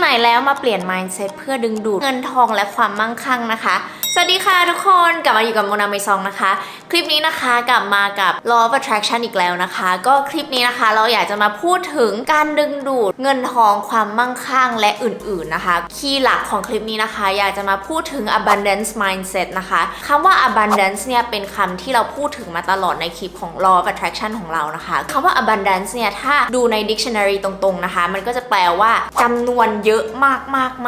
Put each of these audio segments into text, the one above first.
ใหม่แล้วมาเปลี่ยน mindset เพื่อดึงดูดเงินทองและความมั่งคั่งนะคะ สวัสดีค่ะทุกคนกลับมาอยู่กับโมนาเมซองนะคะ คลิปนี้นะคะกลับมากับ law of attraction อีกแล้วนะคะ ก็คลิปนี้นะคะเราอยากจะมาพูดถึงการดึงดูดเงินทองความมั่งคั่งและอื่นๆนะคะ คีย์หลักของคลิปนี้นะคะ อยากจะมาพูดถึง abundance mindset นะคะคำว่า abundance เนี่ยเป็นคำที่เราพูดถึงมาตลอดในคลิปของ law of attraction ของเรานะคะคำว่า abundance เนี่ยถ้าดูใน dictionary ตรงๆนะคะ มันก็จะแปลว่าจำนวนเยอะ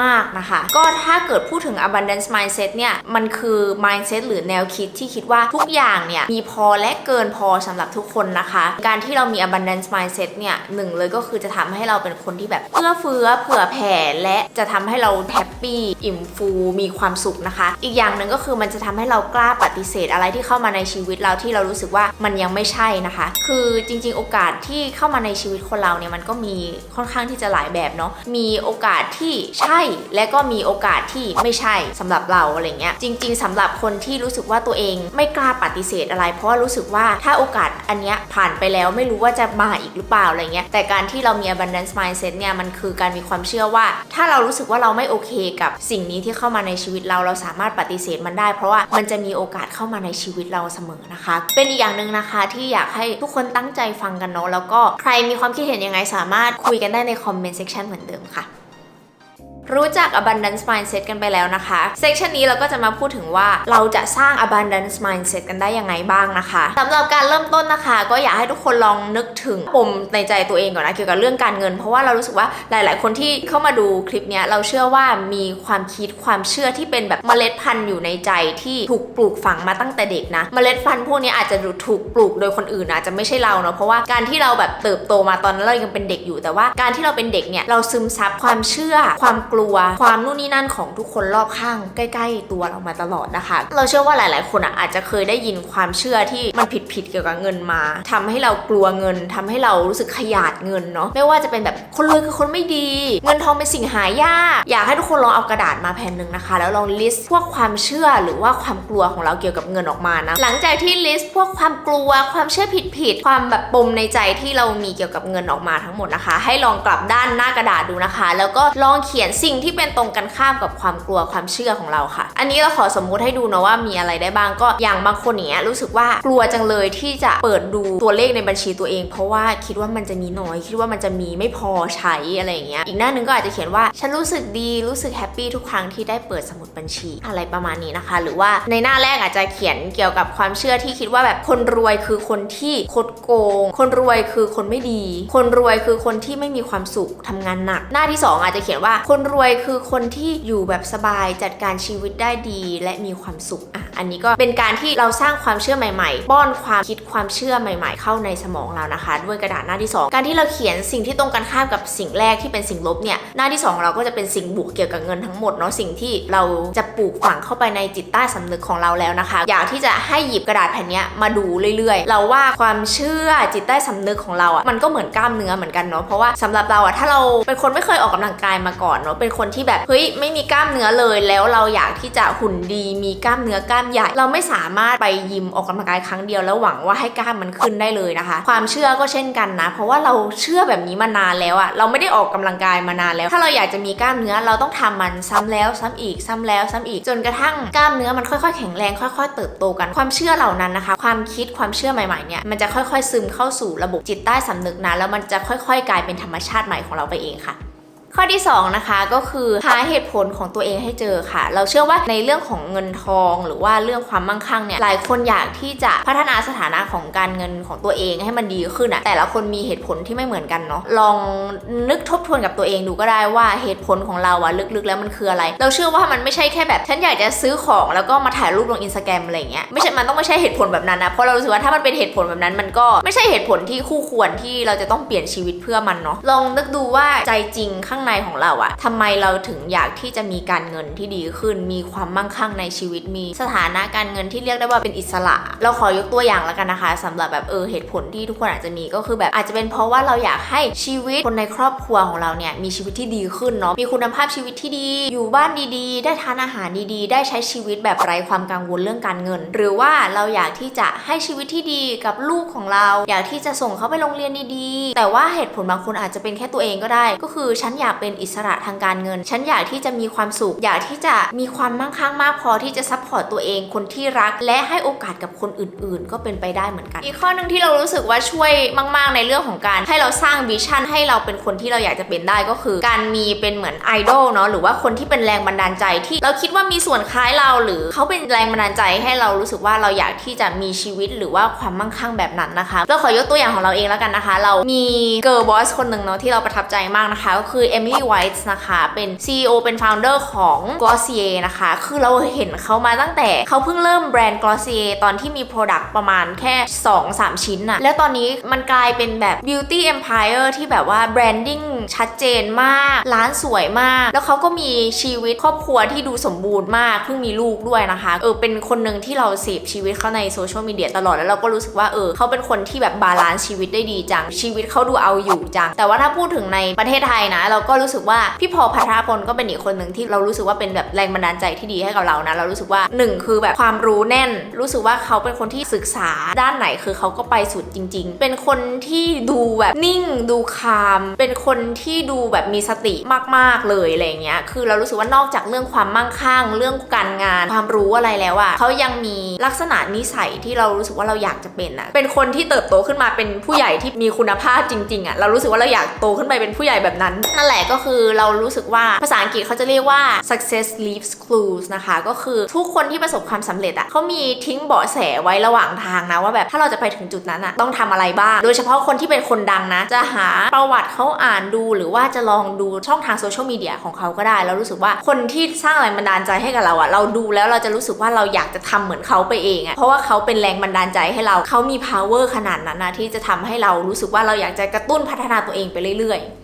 มากๆๆนะคะ ก็ถ้าเกิดพูดถึง abundance mindset เนี่ยมันคือ mindset หรือแนวคิดที่คิดว่าทุกอย่างเนี่ยมีพอและเกินพอสำหรับทุกคนนะคะ การที่เรามี abundance mindset เนี่ยหนึ่งเลยก็คือจะทำให้เราเป็นคนที่แบบเอื้อเฟื้อเผื่อแผ่และจะทำให้เราแฮปปี้อิ่มฟูมีความสุขนะคะ อีกอย่างหนึ่งก็คือมันจะทำให้เรากล้าปฏิเสธอะไรที่เข้ามาในชีวิตเราที่เรารู้สึกว่ามันยังไม่ใช่นะคะ คือจริง ๆ โอกาสที่เข้ามาในชีวิตคนเราเนี่ยมันก็มีค่อนข้างที่จะหลายแบบเนาะมีโอกาสที่ใช่และก็มีโอกาสที่ไม่ใช่สำหรับเราอะไรเงี้ยจริง ๆสำหรับคนที่รู้สึกว่าตัวเองไม่กล้าปฏิเสธอะไร เพราะว่ารู้สึกว่าถ้าโอกาสอันเนี้ยผ่านไปแล้วไม่รู้ว่าจะมาอีกหรือเปล่าอะไรเงี้ยแต่การที่เรามี abundance mindset เนี่ยมันคือการมีความเชื่อว่า ถ้าเรารู้สึกว่าเราไม่โอเคกับสิ่งนี้ที่เข้ามาในชีวิตเราเราสามารถปฏิเสธมันได้ เพราะว่ามันจะมีโอกาสเข้ามาในชีวิตเราเสมอนะคะ เป็นอีกอย่างหนึ่งนะคะที่อยากให้ทุกคนตั้งใจฟังกันเนาะแล้วก็ใครมีความคิดเห็นยังไงสามารถคุยกันได้ในคอมเมนต์เซ c ชันเหมือนเดิมค่ะ รู้จัก abundance mindset กันไปแล้วนะคะเซสชันนี้เราก็จะมาพูดถึงว่าเราจะสร้าง abundance mindset กันได้ยังไงบ้างนะคะสำหรับการเริ่มต้นนะคะ ก็อยากให้ทุกคนลองนึกถึงปมในใจตัวเองก่อนนะเกี่ยวกับเรื่องการเงิน เพราะว่าเรารู้สึกว่าหลาย ๆ คนที่เข้ามาดูคลิปนี้เราเชื่อว่ามีความคิดความเชื่อที่เป็นแบบเมล็ดพันธุ์อยู่ในใจที่ถูกปลูกฝังมาตั้งแต่เด็กนะเมล็ดพันธุ์พวกนี้อาจจะถูกปลูกโดยคนอื่นอาจจะไม่ใช่เราเนาะเพราะว่าการที่เราแบบเติบโตมาตอนนั้นเรายังเป็นเด็กอยู่แต่ว่าการที่เราเป็นเด็กเนี่ยเราซึมซับความเชื่อความกลัวความนู่นนี่นั่นของทุกคนรอบข้างใกล้ ๆ ตัวเรามาตลอดนะคะ เราเชื่อว่าหลาย ๆ คนอะอาจจะเคยได้ยินความเชื่อที่มันผิดๆเกี่ยวกับเงินมาทำให้เรากลัวเงินทำให้เรารู้สึกขยาดเงินเนาะไม่ว่าจะเป็นแบบคนรวยคือคนไม่ดี เงินทองเป็นสิ่งหายากอยากให้ทุกคนลองเอากระดาษมาแผ่นหนึ่งนะคะ แล้วลองลิสต์พวกความเชื่อหรือว่าความกลัวของเราเกี่ยวกับเงินออกมานะหลังจากที่ลิสต์พวกความกลัวความเชื่อผิดๆความแบบปมในใจที่เรามีเกี่ยวกับเงินออกมาทั้งหมดนะคะ ให้ลองกลับด้านหน้ากระดาษดูนะคะ แล้วก็ลองเขียนสิ่งที่เป็นตรงกันข้ามกับความกลัวความเชื่อของเราค่ะ อันนี้เราขอสมมุติให้ดูนะว่ามีอะไรได้บ้างก็อย่างบางคนเนี้ยรู้สึกว่ากลัวจังเลยที่จะเปิดดูตัวเลขในบัญชีตัวเอง เพราะว่าคิดว่ามันจะมีน้อย คิดว่ามันจะมีไม่พอใช้อะไรอย่างเงี้ยอีกหน้าหนึงก็อาจจะเขียนว่าฉันรู้สึกดีรู้สึกแฮปปี้ทุกครั้งที่ได้เปิดสมุดบัญชี อะไรประมาณนี้นะคะ หรือว่าในหน้าแรกอาจจะเขียนเกี่ยวกับความเชื่อที่คิดว่าแบบคนรวยคือคนที่คดโกง คนรวยคือคนไม่ดี คนรวยคือคนที่ไม่มีความสุขทำงานหนัก หน้าที่สองอาจจะเขียนว่าคนรวยคือคนที่อยู่แบบสบายจัดการชีวิตได้ดี และมีความสุขอะอันนี้ก็เป็นการที่เราสร้างความเชื่อใหม่ๆป้อนความคิดความเชื่อใหม่ ๆ เข้าในสมองเรานะคะ ด้วยกระดาษหน้าที่สองการที่เราเขียนสิ่งที่ตรงกันข้ามกับสิ่งแรกที่เป็นสิ่งลบเนี่ยหน้าที่สองเราก็จะเป็นสิ่งบวกเกี่ยวกับเงินทั้งหมดเนาะสิ่งที่เราจะปลูกฝังเข้าไปในจิตใต้สำนึกของเราแล้วนะคะ อยากที่จะให้หยิบกระดาษแผ่นนี้มาดูเรื่อยๆ เราว่าความเชื่อจิตใต้สำนึกของเราอะมันก็เหมือนกล้ามเนื้อเหมือนกันเนาะเพราะว่าสำหรับเราอะถ้าเราเป็นคนไม่เคยออกกำลังกายมาก่อนเนาะเป็นคนที่แบบเฮ้ยไม่มีกล้ามเนื้อเลยแล้วเราอยากที่จะหุ่นดีมีกล้ามเนื้อกล้ามใหญ่ เราไม่สามารถไปยิมออกกำลังกายครั้งเดียวแล้วหวังว่าให้กล้ามมันขึ้นได้เลยนะคะ ความเชื่อก็เช่นกันนะ เพราะว่าเราเชื่อแบบนี้มานานแล้วอะเราไม่ได้ออกกำลังกายมานานแล้ว ถ้าเราอยากจะมีกล้ามเนื้อเราต้องทำมันซ้ำแล้วซ้ำอีกซ้ำแล้วซ้ำอีกจนกระทั่งกล้ามเนื้อมันค่อยๆแข็งแรงค่อย ๆ เติบโตกันความเชื่อเหล่านั้นนะคะ ความคิดความเชื่อใหม่ๆเนี่ยมันจะค่อยๆซึมเข้าสู่ระบบจิตใต้สำนึกนะแล้วมันจะค่อย ๆ กลายเป็นธรรมชาติใหม่ของเราไปเองค่ะ ข้อที่ 2 นะคะก็คือหาเหตุผลของตัวเองให้เจอค่ะ เราเชื่อว่าในเรื่องของเงินทองหรือว่าเรื่องความมั่งคั่งเนี่ยหลายคนอยากที่จะพัฒนาสถานะของการเงินของตัวเองให้มันดีขึ้นอะแต่ละคนมีเหตุผลที่ไม่เหมือนกันเนาะลองนึกทบทวนกับตัวเองดูก็ได้ว่าเหตุผลของเราอะลึกๆ แล้วมันคืออะไร เราเชื่อว่ามันไม่ใช่แค่แบบฉันอยากจะซื้อของแล้วก็มาถ่ายรูปลงอินสตาแกรมอะไรเงี้ยไม่ใช่มันต้องไม่ใช่เหตุผลแบบนั้นนะเพราะเรารู้สึกว่าถ้ามันเป็นเหตุผลแบบนั้นมันก็ไม่ใช่เหตุผลที่คู่ควรที่เราจะต้องเปลี่ยนชีวิตเพื่อมันเนาะลองนึกดูว่าใจจริงข้างในของเราอะทำไมเราถึงอยากที่จะมีการเงินที่ดีขึ้น มีความมั่งคั่งในชีวิตมีสถานะการเงินที่เรียกได้ว่าเป็นอิสระ เราขอยกตัวอย่างแล้วกันนะคะสำหรับแบบเออเหตุผลที่ทุกคนอาจจะมีก็คือแบบอาจจะเป็นเพราะว่าเราอยากให้ชีวิตคนในครอบครัวของเราเนี่ยมีชีวิตที่ดีขึ้นเนาะมีคุณภาพชีวิตที่ดี อยู่บ้านดีๆ ได้ทานอาหารดีๆ ได้ใช้ชีวิตแบบไร้ความกังวลเรื่องการเงิน หรือว่าเราอยากที่จะให้ชีวิตที่ดีกับลูกของเรา อยากที่จะส่งเขาไปโรงเรียนดีๆ แต่ว่าเหตุผลบางคนอาจจะเป็นแค่ตัวเองก็ได้ ก็คือฉันอยากากเป็นอิสระทางการเงิน ฉันอยากที่จะมีความสุข อยากที่จะมีความมั่งคั่งมากพอที่จะซัพพอร์ตตัวเองคนที่รัก และให้โอกาสกับคนอื่น ๆ ก็เป็นไปได้เหมือนกัน อีกข้อหนึ่งที่เรารู้สึกว่าช่วยมาก ๆ ในเรื่องของการ ให้เราสร้างวิชั่นให้เราเป็นคนที่เราอยากจะเป็นได้ก็คือ การมีเป็นเหมือนไอดอลเนาะหรือว่าคนที่เป็นแรงบันดาลใจที่เราคิดว่ามีส่วนคล้ายเรา หรือเขาเป็นแรงบันดาลใจให้เรารู้สึกว่าเราอยากที่จะมีชีวิตหรือว่าความมั่งคั่งแบบนั้นนะคะเราขอยกตัวอย่างของเราเองแล้วกันนะคะ เรามีเกิร์ลบอสคนหนึ่งเนาะที่เราประทับใจมากนะคะ ก็คือเอมิลี่ไวท์นะคะ เป็น CEO เป็น founder ของ Glossier นะคะ คือเราเห็นเขามาตั้งแต่เขาเพิ่งเริ่มแบรนด์ Glossier ตอนที่มี Product ประมาณแค่ 2-3 ชิ้นอะแล้วตอนนี้มันกลายเป็นแบบ Beauty Empire ที่แบบว่าแบรนดิ้งชัดเจนมาก ร้านสวยมาก แล้วเขาก็มีชีวิตครอบครัวที่ดูสมบูรณ์มาก เพิ่งมีลูกด้วยนะคะ เออ เป็นคนหนึ่งที่เราเสพชีวิตเขาในโซเชียลมีเดียตลอด แล้วเราก็รู้สึกว่า เออ เขาเป็นคนที่แบบบาลานซ์ชีวิตได้ดีจัง ชีวิตเขาดูเอาอยู่จัง แต่ว่าถ้าพูดถึงในประเทศไทยนะ เราก็็รู้สึกว่าพี่พอพัทรพลก็เป็นอีกคนหนึ่งที่เรารู้สึกว่าเป็นแบบแรงบันดาลใจที่ดีให้กับเรานะเรารู้สึกว่าหนึ่งคือแบบความรู้แน่น รู้สึกว่าเขาเป็นคนที่ศึกษาด้านไหนคือเขาก็ไปสุดจริง ๆ เป็นคนที่ดูแบบนิ่งดูคาม เป็นคนที่ดูแบบมีสติมากๆเลยอะไรเงี้ยคือเรารู้สึกว่านอกจากเรื่องความมั่งคั่ง เรื่องการงาน ความรู้อะไรแล้วอะเขายังมีลักษณะนิสัยที่เรารู้สึกว่าเราอยากจะเป็นอะเป็นคนที่เติบโตขึ้นมาเป็นผู้ใหญ่ที่มีคุณภาพจริงๆอะเรารู้สึกว่าเราอยากโตขึ้นไปเป็นผู้ใหญ่แบบนั้นนั่นแหละก็คือเรารู้สึกว่าภาษาอังกฤษเขาจะเรียกว่า success leaves clues นะคะ ก็คือทุกคนที่ประสบความสำเร็จอะเขามีทิ้งเบาะแสไว้ระหว่างทางนะ ว่าแบบถ้าเราจะไปถึงจุดนั้นอะต้องทำอะไรบ้าง โดยเฉพาะคนที่เป็นคนดังนะ จะหาประวัติเขาอ่านดูหรือว่าจะลองดูช่องทางโซเชียลมีเดียของเขาก็ได้แล้วรู้สึกว่าคนที่สร้างแรงบันดาลใจให้กับเราอะเราดูแล้วเราจะรู้สึกว่าเราอยากจะทำเหมือนเขาไปเองอะเพราะว่าเขาเป็นแรงบันดาลใจให้เราเขามี power ขนาดนั้นนะที่จะทำให้เรารู้สึกว่าเราอยากจะกระตุ้นพัฒนาตัวเองไปเรื่อยๆ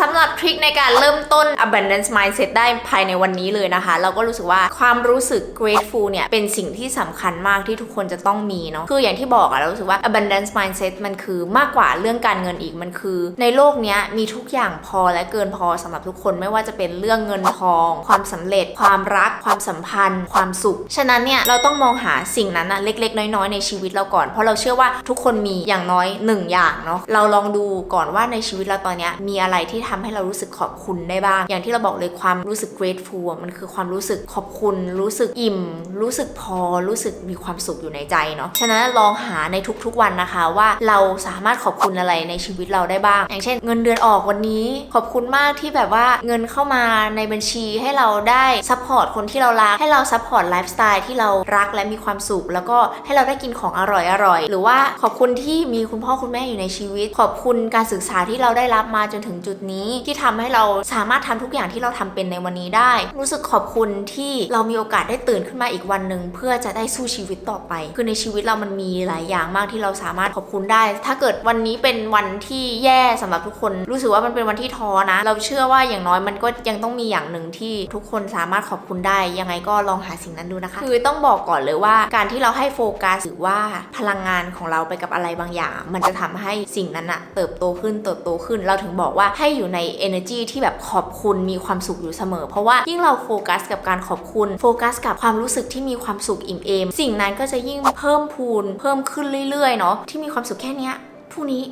สำหรับทริคในการเริ่มต้น abundance mindset ได้ภายในวันนี้เลยนะคะ เราก็รู้สึกว่าความรู้สึก grateful เนี่ย เป็นสิ่งที่สำคัญมากที่ทุกคนจะต้องมีเนาะคืออย่างที่บอกอะเรารู้สึกว่า abundance mindset มันคือมากกว่าเรื่องการเงินอีกมันคือ ในโลกนี้มีทุกอย่างพอและเกินพอสำหรับทุกคนไม่ว่าจะเป็นเรื่องเงินทอง ความสำเร็จ ความรัก ความสัมพันธ์ ความสุข ฉะนั้นเนี่ยเราต้องมองหาสิ่งนั้นอะเล็ก ๆ น้อยๆในชีวิตเราก่อน เพราะเราเชื่อว่าทุกคนมีอย่างน้อยหนึ่งอย่างเนาะเราลองดูก่อนว่าในชีวิตเราตอนเนี้ยมีอะไรที่ทำให้เรารู้สึกขอบคุณได้บ้าง อย่างที่เราบอกเลยความรู้สึก grateful อะมันคือความรู้สึกขอบคุณ รู้สึกอิ่ม รู้สึกพอรู้สึกมีความสุขอยู่ในใจเนาะฉะนั้นลองหาในทุกๆวันนะคะว่าเราสามารถขอบคุณอะไรในชีวิตเราได้บ้าง อย่างเช่น เงินเดือนออกวันนี้ ขอบคุณมากที่แบบว่าเงินเข้ามาในบัญชีให้เราได้ซัพพอร์ตคนที่เรารักให้เราซัพพอร์ตไลฟ์สไตล์ที่เรารักและมีความสุข แล้วก็ให้เราได้กินของอร่อยๆหรือว่าขอบคุณที่มีคุณพ่อคุณแม่อยู่ในชีวิต ขอบคุณการศึกษาที่เราได้รับมาจนถึงจุดนี้ที่ทำให้เราสามารถทำทุกอย่างที่เราทำเป็นในวันนี้ได้ รู้สึกขอบคุณที่เรามีโอกาสได้ตื่นขึ้นมาอีกวันหนึ่งเพื่อจะได้สู้ชีวิตต่อไป คือในชีวิตเรามันมีหลายอย่างมากที่เราสามารถขอบคุณได้ ถ้าเกิดวันนี้เป็นวันที่แย่สำหรับทุกคน รู้สึกว่ามันเป็นวันที่ท้อนะ เราเชื่อว่าอย่างน้อยมันก็ยังต้องมีอย่างหนึ่งที่ทุกคนสามารถขอบคุณได้ ยังไงก็ลองหาสิ่งนั้นดูนะคะ คือต้องบอกก่อนเลยว่า การที่เราให้โฟกัสหรือว่าพลังงานของเราไปกับอะไรบางอย่าง มันจะทำให้สิ่งนั้นอะเติบโตขึ้นเติบโตขึ้นเราถึงบอกว่าให้อยยู่ใน energy ที่แบบขอบคุณมีความสุขอยู่เสมอ เพราะว่ายิ่งเราโฟกัสกับการขอบคุณ โฟกัสกับความรู้สึกที่มีความสุขอิ่มเอม สิ่งนั้นก็จะยิ่งเพิ่มพูน เพิ่มขึ้นเรื่อยๆเนาะที่มีความสุขแค่เนี้ยพรุ่งนี้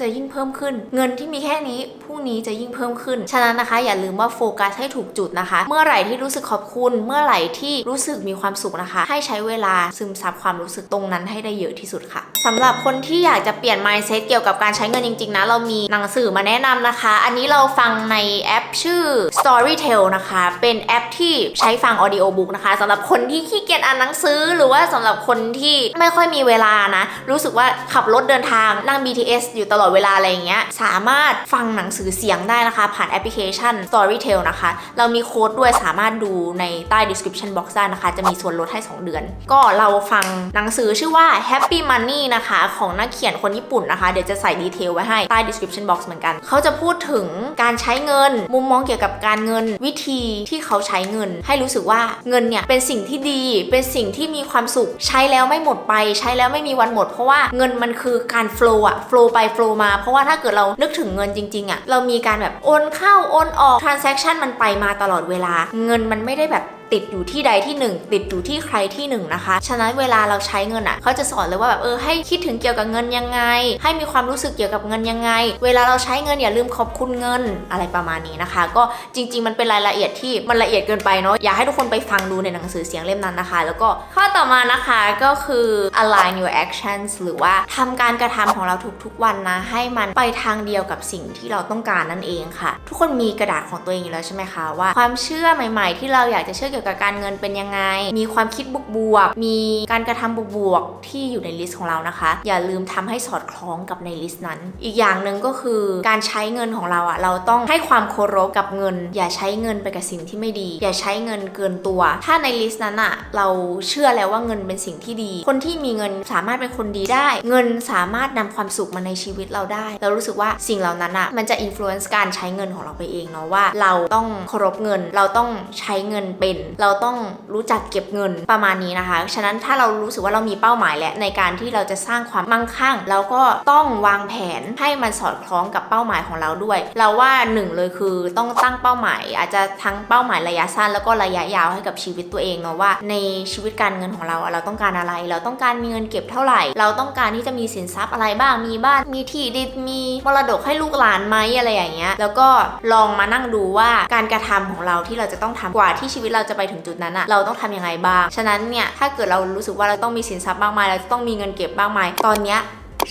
จะยิ่งเพิ่มขึ้น เงินที่มีแค่นี้พรุ่งนี้จะยิ่งเพิ่มขึ้น ฉะนั้นนะคะ อย่าลืมว่าโฟกัสให้ถูกจุดนะคะ เมื่อไหร่ที่รู้สึกขอบคุณเมื่อไหร่ที่รู้สึกมีความสุขนะคะ ให้ใช้เวลาซึมซับความรู้สึกตรงนั้นให้ได้เยอะที่สุดค่ะสำหรับคนที่อยากจะเปลี่ยน mindset เกี่ยวกับการใช้เงินจริงๆนะเรามีหนังสือมาแนะนำนะคะ อันนี้เราฟังในแอปชื่อ Storytel นะคะ เป็นแอปที่ใช้ฟัง audio book นะคะสำหรับคนที่ขี้เกียจอ่านหนังสือ หรือว่าสำหรับคนที่ไม่ค่อยมีเวลานะ รู้สึกว่าขับรถเดินทางนั่ง BTS อยู่ตลอดเวลาอะไรอย่างเงี้ยสามารถฟังหนังสือเสียงได้นะคะ ผ่านแอปพลิเคชัน Storytel นะคะ เรามีโค้ดด้วยสามารถดูในใต้ description box ได้นะคะ จะมีส่วนลดให้ 2 เดือน ก็เราฟังหนังสือชื่อว่า Happy Money นะคะ ของนักเขียนคนญี่ปุ่นนะคะ เดี๋ยวจะใส่ดีเทลไว้ให้ใต้ description box เหมือนกัน เขาจะพูดถึงการใช้เงิน มุมมองเกี่ยวกับการเงินวิธีที่เขาใช้เงิน ให้รู้สึกว่าเงินเนี่ยเป็นสิ่งที่ดี เป็นสิ่งที่มีความสุขใช้แล้วไม่หมดไป ใช้แล้วไม่มีวันหมดเพราะว่าเงินมันคือการ flow อะ flow ไป flow มา เพราะว่าถ้าเกิดเรานึกถึงเงินจริงๆอะเรามีการแบบโอนเข้าโอนออก transaction มันไปมาตลอดเวลา เงินมันไม่ได้แบบ ติดอยู่ที่ใดที่หนึ่งติดอยู่ที่ใครที่หนึ่งนะคะ ฉะนั้นเวลาเราใช้เงินอะเขาจะสอนเลยว่าแบบเออให้คิดถึงเกี่ยวกับเงินยังไง ให้มีความรู้สึกเกี่ยวกับเงินยังไง เวลาเราใช้เงินอย่าลืมขอบคุณเงินอะไรประมาณนี้นะคะ ก็จริง ๆ มันเป็นรายละเอียดที่มันละเอียดเกินไปเนาะอยากให้ทุกคนไปฟังดูในหนังสือเสียงเล่มนั้นนะคะ แล้วก็ข้อต่อมานะคะก็คือ align your actions หรือว่าทำการกระทำของเราทุกๆวันนะให้มันไปทางเดียวกับสิ่งที่เราต้องการนั่นเองค่ะ ทุกคนมีกระดาษของตัวเองอยู่แล้วใช่ไหมคะว่าความเชื่อใหม่ ๆ ที่เราอยากจะเชื่อเกี่ยวกับการเงินเป็นยังไง มีความคิดบวกๆ มีการกระทำบวกๆ ที่อยู่ในลิสต์ของเรานะคะ อย่าลืมทำให้สอดคล้องกับในลิสต์นั้น อีกอย่างหนึ่งก็คือการใช้เงินของเราอะเราต้องให้ความเคารพกับเงิน อย่าใช้เงินไปกับสิ่งที่ไม่ดี อย่าใช้เงินเกินตัว ถ้าในลิสต์นั้นอะเราเชื่อแล้วว่าเงินเป็นสิ่งที่ดี คนที่มีเงินสามารถเป็นคนดีได้ เงินสามารถนำความสุขมาในชีวิตเราได้ เรารู้สึกว่าสิ่งเหล่านั้นอะมันจะอิ f ฟ u เ n c e การใช้เงินของเราไปเองเนาะว่า เราต้องเคารพเงิน เราต้องใช้เงินเป็นเราต้องรู้จักเก็บเงินประมาณนี้นะคะ ฉะนั้นถ้าเรารู้สึกว่าเรามีเป้าหมายแล้วในการที่เราจะสร้างความมั่งคั่งเราก็ต้องวางแผนให้มันสอดคล้องกับเป้าหมายของเราด้วย เราว่าหนึ่งเลยคือต้องตั้งเป้าหมาย อาจจะทั้งเป้าหมายระยะสั้น แล้วก็ระยะยาวให้กับชีวิตตัวเองเนาะว่า ในชีวิตการเงินของเราเราต้องการอะไร เราต้องการมีเงินเก็บเท่าไหร่ เราต้องการที่จะมีสินทรัพย์อะไรบ้างมีบ้านมีที่ดินมีมรดกให้ลูกหลานไหมอะไรอย่างเงี้ยแล้วก็ลองมานั่งดูว่าการกระทำของเราที่เราจะต้องทำกว่าที่ชีวิตเราจะไปถึงจุดนั้นอะเราต้องทำยังไงบ้าง ฉะนั้นเนี่ยถ้าเกิดเรารู้สึกว่าเราต้องมีสินทรัพย์มากมาย เราจะต้องมีเงินเก็บมากมาย ตอนเนี้ย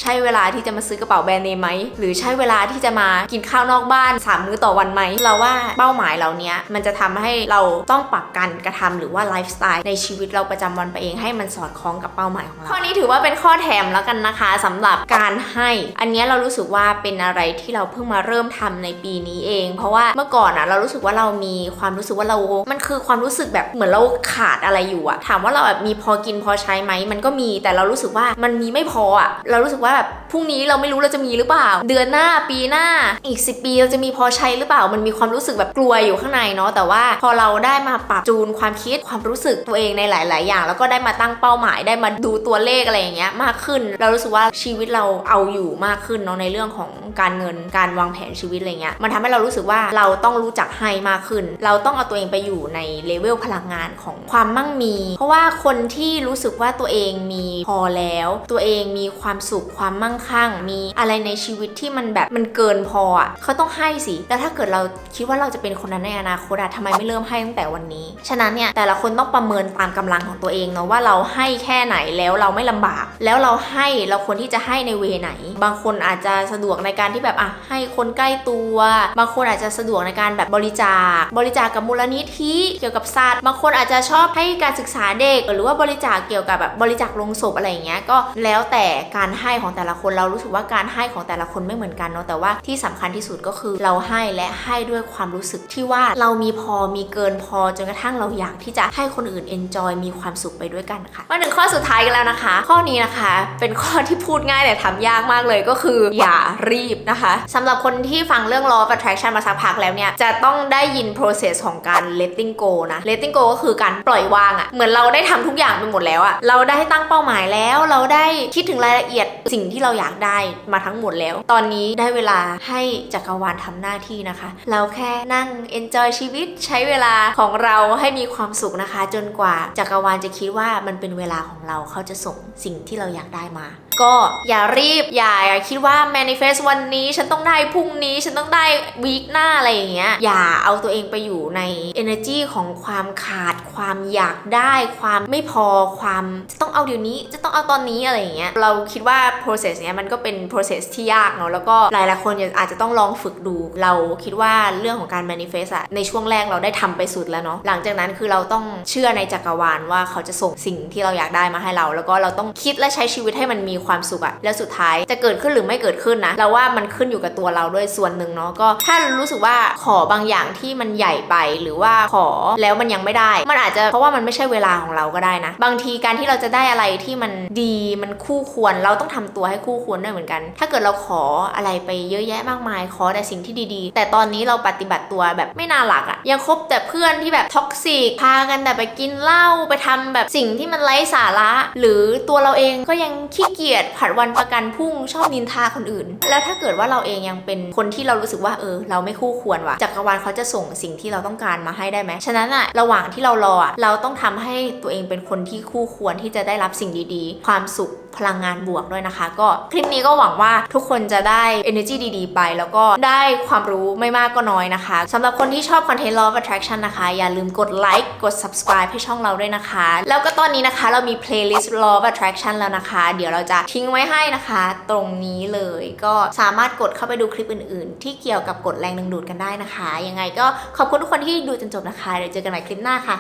ใช่เวลาที่จะมาซื้อกระเป๋าแบรนด์เนมไหมหรือใช่เวลาที่จะมากินข้าวนอกบ้าน3มื้อต่อวันไหมเราว่าเป้าหมายเหล่านี้มันจะทำให้เราต้องปรับการกระทำหรือว่าไลฟ์สไตล์ในชีวิตเราประจำวันไปเองให้มันสอดคล้องกับเป้าหมายของเราข้อนี้ถือว่าเป็นข้อแถมแล้วกันนะคะสำหรับการให้ อันนี้เรารู้สึกว่าเป็นอะไรที่เราเพิ่งมาเริ่มทำในปีนี้เอง เพราะว่าเมื่อก่อนอะเรารู้สึกว่าเรามีความรู้สึกว่าเรา มันคือความรู้สึกแบบเหมือนเราขาดอะไรอยู่อะถามว่าเราแบบมีพอกินพอใช้ไหมมันก็มีแต่เรารู้สึกว่ามันมีไม่พออะเรารู้สึกว่าแบบพรุ่งนี้เราไม่รู้เราจะมีหรือเปล่า เดือนหน้าปีหน้าอีก 10 ปีเราจะมีพอใช้หรือเปล่า มันมีความรู้สึกแบบกลัวอยู่ข้างในเนาะแต่ว่าพอเราได้มาปรับจูนความคิดความรู้สึกตัวเองในหลาย ๆ อย่าง แล้วก็ได้มาตั้งเป้าหมายได้มาดูตัวเลขอะไรอย่างเงี้ยมากขึ้น เรารู้สึกว่าชีวิตเราเอาอยู่มากขึ้นเนาะในเรื่องของการเงินการวางแผนชีวิตอะไรเงี้ยมันทำให้เรารู้สึกว่าเราต้องรู้จักให้มากขึ้น เราต้องเอาตัวเองไปอยู่ในเลเวลพลังงานของความมั่งมี เพราะว่าคนที่รู้สึกว่าตัวเองมีพอแล้ว ตัวเองมีความสุขความมั่งคั่ง มีอะไรในชีวิตที่มันแบบมันเกินพออะเขาต้องให้สิแล้วถ้าเกิดเราคิดว่าเราจะเป็นคนนั้นในอนาคตอะทำไมไม่เริ่มให้ตั้งแต่วันนี้ ฉะนั้นเนี่ยแต่ละคนต้องประเมินตามกำลังของตัวเองเนาะว่าเราให้แค่ไหนแล้วเราไม่ลำบาก แล้วเราให้เราควรที่จะให้ในเวไหน บางคนอาจจะสะดวกในการที่แบบอะให้คนใกล้ตัว บางคนอาจจะสะดวกในการแบบบริจาค บริจาคกับมูลนิธิเกี่ยวกับสัตว์บางคนอาจจะชอบให้การศึกษาเด็ก หรือว่าบริจาคเกี่ยวกับแบบบริจาคลงศพอะไรอย่างเงี้ยก็แล้วแต่การให้ของแต่ละคนเรารู้สึกว่าการให้ของแต่ละคนไม่เหมือนกันเนาะแต่ว่าที่สำคัญที่สุดก็คือเราให้และให้ด้วยความรู้สึกที่ว่าเรามีพอมีเกินพอจนกระทั่งเราอยากที่จะให้คนอื่น enjoy มีความสุขไปด้วยกันค่ะมาถึงข้อสุดท้ายกันแล้วนะคะ ข้อนี้นะคะ เป็นข้อที่พูดง่ายแต่ทำยากมากเลยก็คือ อย่ารีบนะคะสำหรับคนที่ฟังเรื่อง law of attraction มาสักพักแล้วเนี่ยจะต้องได้ยิน process ของการ letting go นะ letting go ก็คือการปล่อยวางอะ่ะเหมือนเราได้ทำทุกอย่างไปหมดแล้วอะ่ะเราได้ตั้งเป้าหมายแล้ว เราได้คิดถึงรายละเอียดสิ่งที่เราอยากได้มาทั้งหมดแล้ว ตอนนี้ได้เวลาให้จักรวาลทำหน้าที่นะคะ เราแค่นั่ง enjoy ชีวิตใช้เวลาของเราให้มีความสุขนะคะ จนกว่าจักรวาลจะคิดว่ามันเป็นเวลาของเราเขาจะส่งสิ่งที่เราอยากได้มา ก็อย่ารีบอย่าอย่าคิดว่า manifest วันนี้ฉันต้องได้พรุ่งนี้ฉันต้องได้วีคหน้าอะไรอย่างเงี้ยอย่าเอาตัวเองไปอยู่ใน energy ของความขาดความอยากได้ความไม่พอความจะต้องเอาเดี๋ยวนี้จะต้องเอาตอนนี้อะไรอย่างเงี้ยเราคิดว่า process เนี้ยมันก็เป็น process ที่ยากเนาะแล้วก็หลายๆคนอาจจะต้องลองฝึกดู เราคิดว่าเรื่องของการ manifest อะในช่วงแรกเราได้ทำไปสุดแล้วเนาะหลังจากนั้นคือเราต้องเชื่อในจักรวาลว่าเขาจะส่งสิ่งที่เราอยากได้มาให้เรา แล้วก็เราต้องคิดและใช้ชีวิตให้มันมีความสุขอะแล้วสุดท้ายจะเกิดขึ้นหรือไม่เกิดขึ้นนะเราว่ามันขึ้นอยู่กับตัวเราด้วยส่วนหนึ่งเนาะก็ถ้ารู้สึกว่าขอบางอย่างที่มันใหญ่ไปหรือว่าขอแล้วมันยังไม่ได้ มันอาจจะเพราะว่ามันไม่ใช่เวลาของเราก็ได้นะ บางทีการที่เราจะได้อะไรที่มันดีมันคู่ควรเราต้องทำตัวให้คู่ควรด้วยเหมือนกัน ถ้าเกิดเราขออะไรไปเยอะแยะมากมาย ขอแต่สิ่งที่ดีๆ แต่ตอนนี้เราปฏิบัติตัวแบบไม่น่ารักอะยังคบแต่เพื่อนที่แบบท็อกซิกพากันแต่ไปกินเหล้าไปทำแบบสิ่งที่มันไร้สาระ หรือตัวเราเองก็ยังขี้เกียจยดผัดวันประกันพรุ่งชอบนินทาคนอื่น แล้วถ้าเกิดว่าเราเองยังเป็นคนที่เรารู้สึกว่าเออ เราไม่คู่ควรว่ะจักรวาลเขาจะส่งสิ่งที่เราต้องการมาให้ได้ไหมฉะนั้นอะระหว่างที่เรารออะเราต้องทำให้ตัวเองเป็นคนที่คู่ควรที่จะได้รับสิ่งดีๆ ความสุข พลังงานบวกด้วยนะคะ ก็คลิปนี้ก็หวังว่าทุกคนจะได้ energy ดีๆ ไป แล้วก็ได้ความรู้ไม่มากก็น้อยนะคะสำหรับคนที่ชอบคอนเทนต์ law of attraction นะคะ อย่าลืมกดไลค์กด subscribe ให้ช่องเราด้วยนะคะ แล้วก็ตอนนี้นะคะเรามี playlist law of attraction แล้วนะคะ เดี๋ยวเราจะทิ้งไว้ให้นะคะ ตรงนี้เลยก็สามารถกดเข้าไปดูคลิปอื่น ๆ ที่เกี่ยวกับกฎแรงดึงดูดกันได้นะคะ ยังไงก็ขอบคุณทุกคนที่ดูจนจบนะคะเดี๋ยวเจอกันใหม่คลิปหน้าค่ะ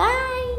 บาย